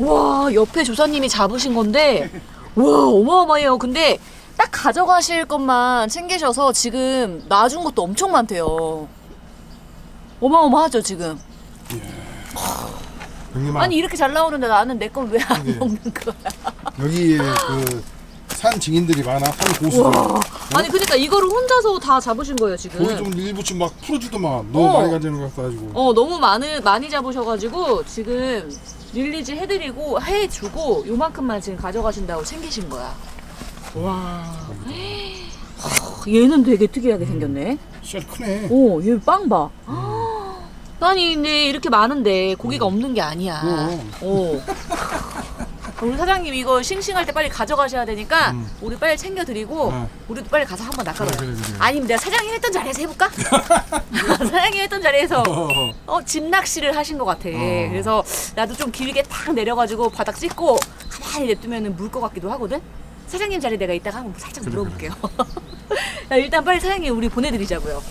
와 옆에 조사님이 잡으신 건데 와 어마어마해요. 근데 딱 가져가실 것만 챙기셔서 지금 놔준 것도 엄청 많대요. 어마어마하죠 지금. 형님아 아니 이렇게 잘 나오는데 나는 내 건 왜 안 먹는 거야? 여기에 그 산 증인들이 많아 산 고수들 와. 아니 그러니까 이거를 혼자서 다 잡으신 거예요 거기 지금. 좀 일부 좀 막 풀어주더만 너무 어. 많이 가지는 것 같아가지고 어 너무 많은 많이 잡으셔가지고 지금 릴리즈 해드리고 해주고 요만큼만 지금 가져가신다고 챙기신 거야. 와. 어, 얘는 되게 특이하게 생겼네. 씨알 크네 오, 얘 빵 봐. 아니, 근데 이렇게 많은데 고기가 없는 게 아니야. 음. 오. 우리 사장님 이거 싱싱할 때 빨리 가져가셔야 되니까 음. 우리 빨리 챙겨드리고 네. 우리도 빨리 가서 한번 낚아봐요. 그래, 그래, 그래. 아니면 내가 사장님 했던 자리에서 해볼까? 사장님 했던 자리에서 어, 어, 집 낚시를 하신 것 같아. 그래서 나도 좀 길게 탁 내려가지고 바닥 찍고 가만히 냅두면 물 것 같기도 하거든? 사장님 자리 내가 이따가 한번 살짝 물어볼게요. 야, 일단 빨리 사장님 우리 보내드리자고요.